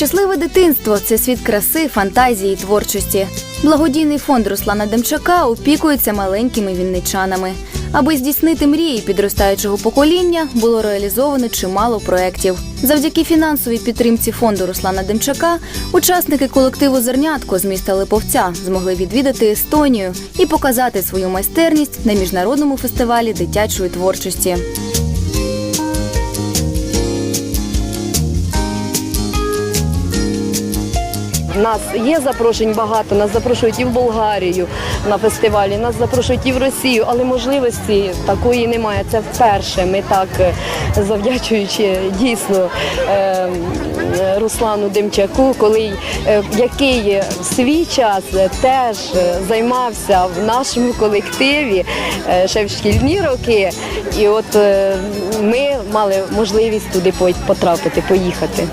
Щасливе дитинство це світ краси, фантазії, і творчості. Благодійний фонд Руслана Демчака опікується маленькими вінничанами. Аби здійснити мрії підростаючого покоління, було реалізовано чимало проєктів. Завдяки фінансовій підтримці фонду Руслана Демчака учасники колективу Зернятко з міста Липовця змогли відвідати Естонію і показати свою майстерність на міжнародному фестивалі дитячої творчості. Нас є запрошень багато, нас запрошують і в Болгарію на фестивалі, нас запрошують і в Росію, але можливості такої немає. Це вперше. Ми так е, завдячуючи дійсно е, Руслану Демчаку, коли е, який в свій час теж займався в нашому колективі ще в шкільні роки. І от ми мали можливість туди по- потрапити, поїхати.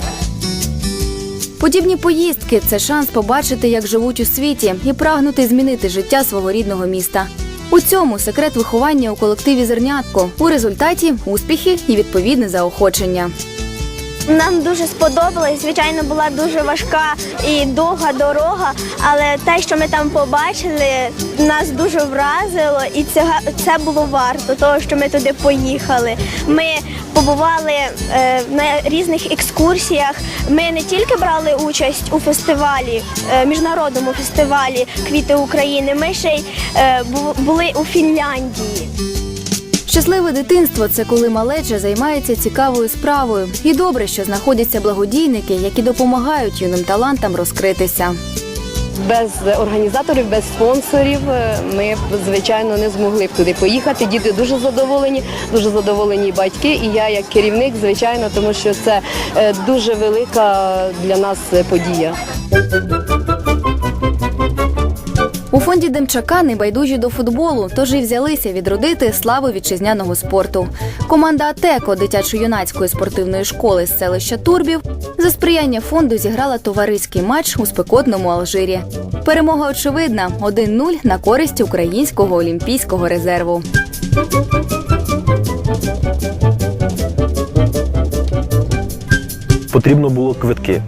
Подібні поїздки це шанс побачити, як живуть у світі, і прагнути змінити життя свого рідного міста. У цьому секрет виховання у колективі зернятко. У результаті успіхи і відповідне заохочення. Нам дуже сподобалось. Звичайно, була дуже важка і довга дорога, але те, що ми там побачили, нас дуже вразило, і це, це було варто того, що ми туди поїхали. Ми побували е, на різних екскурсіях. Ми не тільки брали участь у фестивалі, е, міжнародному фестивалі Квіти України. Ми ще й е, були у Фінляндії. Щасливе дитинство це коли малеча займається цікавою справою. І добре, що знаходяться благодійники, які допомагають юним талантам розкритися. Без організаторів, без спонсорів е, ми б, звичайно не змогли б туди поїхати. Діти дуже задоволені, дуже задоволені батьки. І я як керівник, звичайно, тому що це е, дуже велика для нас подія. У фонді Демчака небайдужі до футболу, тож і взялися відродити славу вітчизняного спорту. Команда АТЕКО дитячо-юнацької спортивної школи з селища Турбів за сприяння фонду зіграла товариський матч у спекотному Алжирі. Перемога очевидна 1-0 на користь українського олімпійського резерву. потрібно було квитки.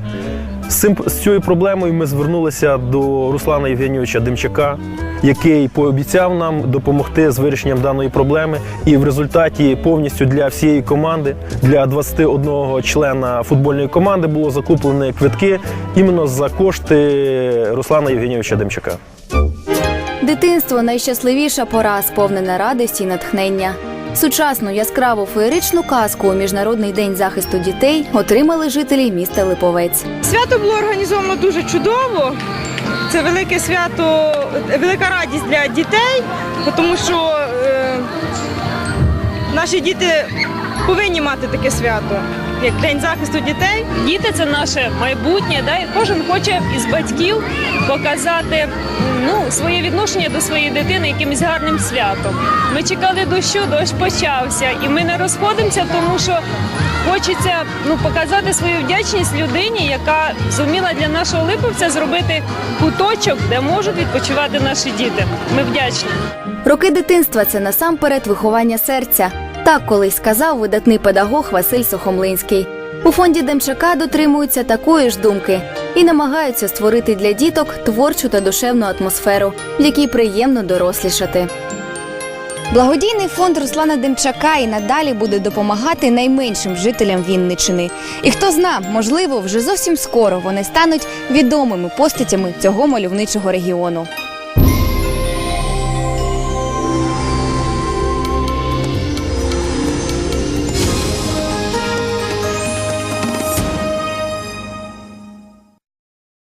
З, цим, з цією проблемою ми звернулися до Руслана Євгенійовича Демчака, який пообіцяв нам допомогти з вирішенням даної проблеми. І в результаті повністю для всієї команди, для 21 члена футбольної команди, було закуплені квитки іменно за кошти Руслана Євгенійовича Демчака. Дитинство найщасливіша пора, сповнена радості й натхнення. Сучасну яскраву феєричну казку у міжнародний день захисту дітей отримали жителі міста Липовець. Свято було організовано дуже чудово. Це велике свято, велика радість для дітей, тому що е, наші діти повинні мати таке свято, як День захисту дітей. Діти це наше майбутнє, да? і кожен хоче із батьків показати ну, своє відношення до своєї дитини якимось гарним святом. Ми чекали дощу, дощ почався, і ми не розходимося, тому що хочеться ну, показати свою вдячність людині, яка зуміла для нашого липовця зробити куточок, де можуть відпочивати наші діти. Ми вдячні. Роки дитинства це насамперед виховання серця. Так колись сказав видатний педагог Василь Сухомлинський. У фонді Демчака дотримуються такої ж думки і намагаються створити для діток творчу та душевну атмосферу, в якій приємно дорослішати. Благодійний фонд Руслана Демчака і надалі буде допомагати найменшим жителям Вінничини. І хто зна, можливо, вже зовсім скоро вони стануть відомими постатями цього мальовничого регіону.